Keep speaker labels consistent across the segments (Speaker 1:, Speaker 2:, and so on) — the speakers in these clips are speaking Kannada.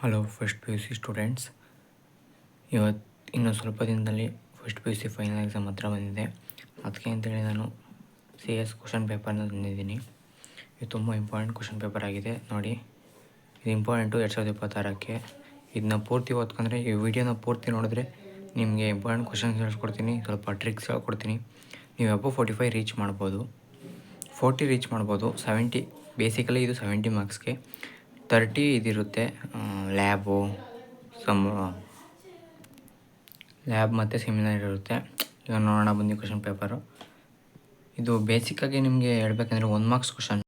Speaker 1: Hello first P U C students ಇವತ್ತು ಇನ್ನೊಂದು ಸ್ವಲ್ಪ ದಿನದಲ್ಲಿ first P U C final exam ಹತ್ರ ಬಂದಿದೆ. ಅದಕ್ಕೆ ಅಂತೇಳಿ ನಾನು ಸಿ ಎಸ್ ಕ್ವಶನ್ ಪೇಪರ್ನ ತಂದಿದ್ದೀನಿ. ಇದು ತುಂಬ ಇಂಪಾರ್ಟೆಂಟ್ ಕ್ವಶನ್ ಪೇಪರ್ ಆಗಿದೆ. ನೋಡಿ, ಇದು ಇಂಪಾರ್ಟೆಂಟು ಎರಡು ಸಾವಿರದ ಇಪ್ಪತ್ತಾರಕ್ಕೆ. ಇದನ್ನ ಪೂರ್ತಿ ಓದ್ಕೊಂಡ್ರೆ, ಈ ವಿಡಿಯೋನ ಪೂರ್ತಿ ನೋಡಿದ್ರೆ ನಿಮಗೆ ಇಂಪಾರ್ಟೆಂಟ್ ಕ್ವಶನ್ಸ್ ಹೇಳ್ಕೊಡ್ತೀನಿ ಸ್ವಲ್ಪ ಟ್ರಿಕ್ಸ್ ಹೇಳ್ಕೊಡ್ತೀನಿ. ನೀವು ಎಬೋ ಫೋರ್ಟಿ ಫೈವ್ ರೀಚ್ ಮಾಡ್ಬೋದು. ಫೋರ್ಟಿ ರೀಚ್ ಮಾಡ್ಬೋದು. ಸೆವೆಂಟಿ ಬೇಸಿಕಲಿ ಇದು ಸೆವೆಂಟಿ ಮಾರ್ಕ್ಸ್ಗೆ ತರ್ಟಿ ಇದಿರುತ್ತೆ. ಲ್ಯಾಬು, ಸಮ್, ಲ್ಯಾಬ್ ಮತ್ತು ಸೆಮಿನಾರ್ ಇರುತ್ತೆ. ಈಗ ನೋಡೋಣ ಬನ್ನಿ ಕ್ವಶನ್ ಪೇಪರು ಇದು ಬೇಸಿಕ್ಕಾಗಿ ನಿಮಗೆ ಹೇಳ್ಬೇಕಂದ್ರೆ ಒನ್ ಮಾರ್ಕ್ಸ್ ಕ್ವಶನ್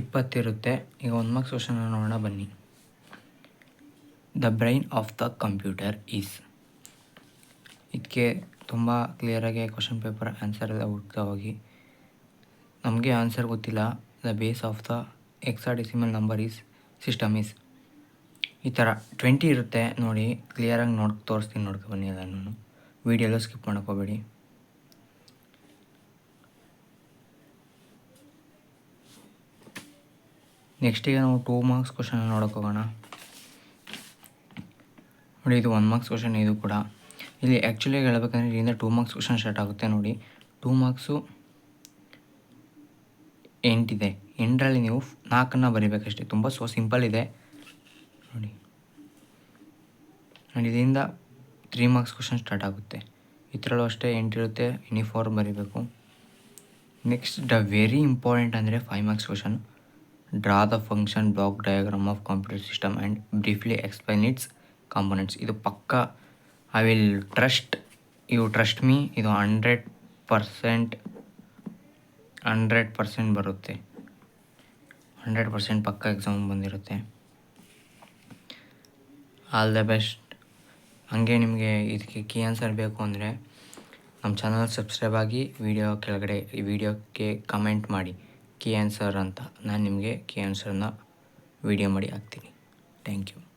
Speaker 1: ಇಪ್ಪತ್ತಿರುತ್ತೆ ಈಗ ಒನ್ ಮಾರ್ಕ್ಸ್ ಕ್ವಶನ್ ನೋಡೋಣ, ಬನ್ನಿ. The brain of the computer is ಇದಕ್ಕೆ ತುಂಬ ಕ್ಲಿಯರಾಗಿ ಕ್ವಶನ್ ಪೇಪರ್ ಆನ್ಸರ್ ಎಲ್ಲ ಹುಡ್ತಾ ಹೋಗಿ. ನಮಗೆ ಆನ್ಸರ್ ಗೊತ್ತಿಲ್ಲ. The base of the hexadecimal number is system is ಈ ಥರ ಟ್ವೆಂಟಿ ಇರುತ್ತೆ ನೋಡಿ ಕ್ಲಿಯರಾಗಿ ನೋಡಿ, ತೋರಿಸ್ತೀನಿ ನೋಡ್ಕೊ ಬನ್ನಿ ಅದನ್ನು ವೀಡಿಯೋಲ್ಲ ಸ್ಕಿಪ್ ಮಾಡ್ಕೋಬೇಡಿ ನೆಕ್ಸ್ಟಿಗೆ ನಾವು ಟೂ ಮಾರ್ಕ್ಸ್ ಕ್ವಶನ್ ನೋಡೋಕೆ ಹೋಗೋಣ. ನೋಡಿ, ಇದು ಒನ್ ಮಾರ್ಕ್ಸ್ ಕ್ವಶನ್ ಇದು ಕೂಡ. ಇಲ್ಲಿ ಆ್ಯಕ್ಚುಲಿ ಹೇಳಬೇಕಂದ್ರೆ ಇಲ್ಲಿಂದ ಟೂ ಮಾರ್ಕ್ಸ್ ಕ್ವಶನ್ ಸ್ಟಾರ್ಟ್ ಆಗುತ್ತೆ ನೋಡಿ. ಟೂ ಮಾರ್ಕ್ಸು ಎಂಟಿದೆ. ಎಂಟರಲ್ಲಿ ನೀವು ನಾಲ್ಕನ್ನು ಬರೀಬೇಕಷ್ಟೇ. ತುಂಬ ಸೊ ಸಿಂಪಲ್ ಇದೆ. ನೋಡಿ. ಆ್ಯಂಡ್ ಇದರಿಂದ ತ್ರೀ ಮಾರ್ಕ್ಸ್ ಕ್ವಶನ್ ಸ್ಟಾರ್ಟ್ ಆಗುತ್ತೆ. ಇದರಲ್ಲೂ ಅಷ್ಟೇ ಎಂಟಿರುತ್ತೆ ಯೂನಿಫಾರ್ಮ್ ಫೋರ್ ಬರೀಬೇಕು. ನೆಕ್ಸ್ಟ್ ದ ವೆರಿ ಇಂಪಾರ್ಟೆಂಟ್ ಅಂದರೆ five marks question draw the function block diagram of computer system and briefly explain its components ಇದು ಪಕ್ಕ I will trust you trust me ಇದು ಹಂಡ್ರೆಡ್ ಪರ್ಸೆಂಟ್ ಹಂಡ್ರೆಡ್ ಪರ್ಸೆಂಟ್ ಬರುತ್ತೆ. ಹಂಡ್ರೆಡ್ ಪರ್ಸೆಂಟ್ ಪಕ್ಕ ಎಕ್ಸಾಮ್ ಬಂದಿರುತ್ತೆ. ಆಲ್ ದ ಬೆಸ್ಟ್ ಹಾಗೆ ನಿಮಗೆ ಇದಕ್ಕೆ ಕೀ ಆನ್ಸರ್ ಬೇಕು ಅಂದರೆ ನಮ್ಮ ಚಾನಲ್ ಸಬ್ಸ್ಕ್ರೈಬ್ ಆಗಿ ವಿಡಿಯೋ ಕೆಳಗಡೆ ಈ ವಿಡಿಯೋಕ್ಕೆ ಕಮೆಂಟ್ ಮಾಡಿ. ಕೀ ಆನ್ಸರ್ ಅಂತ. ನಾನು ನಿಮಗೆ ಕೀ ಆನ್ಸರ್ನ ವಿಡಿಯೋ ಮಾಡಿ ಹಾಕ್ತೀನಿ. Thank you